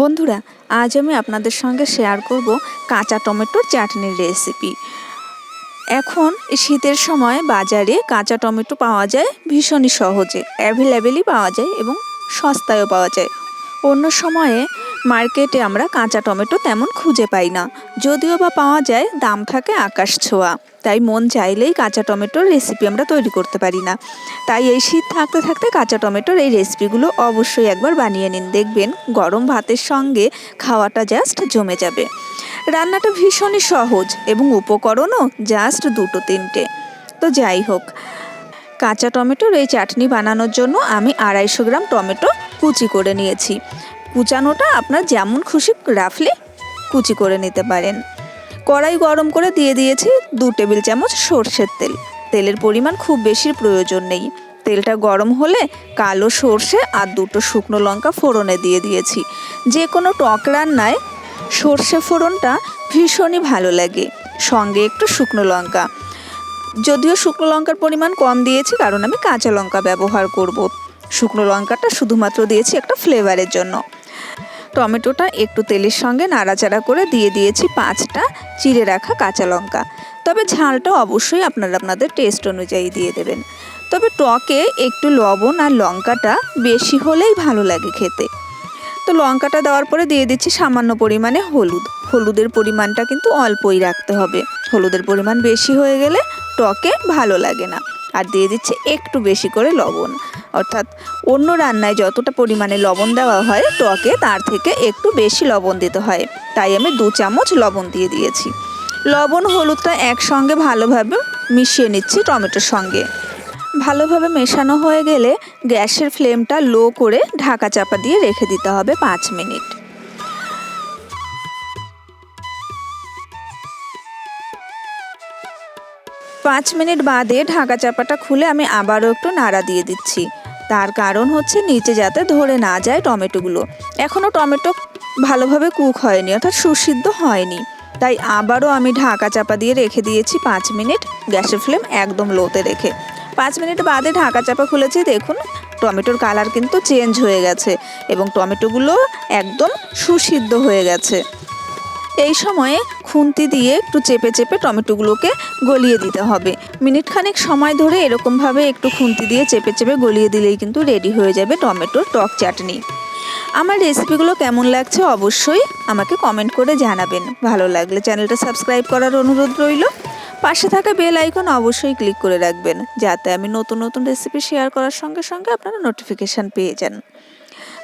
বন্ধুরা, আজ আমি আপনাদের সঙ্গে শেয়ার করব কাঁচা টমেটোর চাটনির রেসিপি এখন শীতের সময় বাজারে কাঁচা টমেটো পাওয়া যায় ভীষণই সহজে অ্যাভেলেবেলই পাওয়া যায় এবং সস্তায়ও পাওয়া যায়। অন্য সময়ে মার্কেটে আমরা কাঁচা টমেটো তেমন খুঁজে পাই না, যদিও বা পাওয়া যায়, দাম থাকে আকাশ ছোঁয়া। তাই মন চাইলেই কাঁচা টমেটোর রেসিপি আমরা তৈরি করতে পারি না। তাই এই শীত থাকতে থাকতে কাঁচা টমেটোর এই রেসিপিগুলো অবশ্যই একবার বানিয়ে নিন। দেখবেন গরম ভাতের সঙ্গে খাওয়াটা জাস্ট জমে যাবে। রান্নাটা ভীষণই সহজ এবং উপকরণও জাস্ট দুটো তিনটে। তো যাই হোক, কাঁচা টমেটোর এই চাটনি বানানোর জন্য আমি আড়াইশো গ্রাম টমেটো কুচি করে নিয়েছি। কুচানোটা আপনার যেমন খুশি রাফলি কুচি করে নিতে পারেন। কড়াই গরম করে দিয়ে দিয়েছি দু টেবিল চামচ সর্ষের তেল। তেলের পরিমাণ খুব বেশি প্রয়োজন নেই। তেলটা গরম হলে কালো সর্ষে আর দুটো শুকনো লঙ্কা ফোড়নে দিয়ে দিয়েছি। যে কোনো টক রান্নায় সর্ষে ফোড়নটা ভীষণই ভালো লাগে। সঙ্গে একটু শুকনো লঙ্কা। যদিও শুকনো লঙ্কার পরিমাণ কম দিয়েছি কারণ আমি কাঁচা লঙ্কা ব্যবহার করব। শুকনো লঙ্কাটা শুধুমাত্র দিয়েছি একটা ফ্লেভারের জন্য। টমেটোটা একটু তেলের সঙ্গে নাড়াচাড়া করে দিয়ে দিয়েছি পাঁচটা চিড়ে রাখা কাঁচা লঙ্কা। তবে ঝালটা অবশ্যই আপনারা আপনাদের টেস্ট অনুযায়ী দিয়ে দেবেন। তবে টকে একটু লবণ আর লঙ্কাটা বেশি হলেই ভালো লাগে খেতে। তো লঙ্কাটা দেওয়ার পরে দিয়ে দিচ্ছি সামান্য পরিমাণে হলুদ। হলুদের পরিমাণটা কিন্তু অল্পই রাখতে হবে। হলুদের পরিমাণ বেশি হয়ে গেলে টকে ভালো লাগে না। আর দিয়ে দিচ্ছি একটু বেশি করে লবণ। অর্থাৎ অন্য রান্নায় যতটা পরিমাণে লবণ দেওয়া হয় টকে, তার থেকে একটু বেশি লবণ দিতে হয়। তাই আমি দু চামচ লবণ দিয়ে দিয়েছি। লবণ হলুদটা একসঙ্গে ভালোভাবে মিশিয়ে নিচ্ছি টমেটোর সঙ্গে। ভালোভাবে মেশানো হয়ে গেলে গ্যাসের ফ্লেমটা লো করে ঢাকা চাপা দিয়ে রেখে দিতে হবে পাঁচ মিনিট। পাঁচ মিনিট বাদে ঢাকা চাপাটা খুলে আমি আবারও একটু নাড়া দিয়ে দিচ্ছি। তার কারণ হচ্ছে নিচে যাতে ধরে না যায় টমেটোগুলো। এখনও টমেটো ভালোভাবে কুক হয়নি, অর্থাৎ সুসিদ্ধ হয়নি। তাই আবারও আমি ঢাকা চাপা দিয়ে রেখে দিয়েছি পাঁচ মিনিট, গ্যাসের ফ্লেম একদম লোতে রেখে। পাঁচ মিনিট বাদে ঢাকা চাপা খুলেছি, দেখুন, টমেটোর কালার কিন্তু চেঞ্জ হয়ে গেছে এবং টমেটোগুলো একদম সুসিদ্ধ হয়ে গেছে। এই সময়ে খুন্তি দিয়ে একটু চেপে চেপে টমেটোগুলোকে গলিয়ে দিতে হবে। মিনিট খানেক সময় ধরে এরকমভাবে একটু খুন্তি দিয়ে চেপে চেপে গলিয়ে দিলেই কিন্তু রেডি হয়ে যাবে টমেটোর টক চাটনি। আমার রেসিপিগুলো কেমন লাগছে অবশ্যই আমাকে কমেন্ট করে জানাবেন। ভালো লাগলে চ্যানেলটা সাবস্ক্রাইব করার অনুরোধ রইল। পাশে থাকা বেল আইকন অবশ্যই ক্লিক করে রাখবেন, যাতে আমি নতুন নতুন রেসিপি শেয়ার করার সঙ্গে সঙ্গে আপনারা নোটিফিকেশান পেয়ে যান।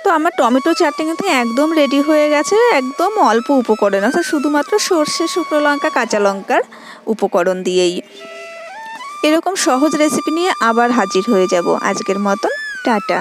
তো আমার টমেটো চাটনি কিন্তু একদম রেডি হয়ে গেছে, একদম অল্প উপকরণ আছে, শুধুমাত্র সর্ষে, শুকনো লঙ্কা, কাঁচা লঙ্কার উপকরণ দিয়েই। এরকম সহজ রেসিপি নিয়ে আবার হাজির হয়ে যাব। আজকের মতন, টাটা।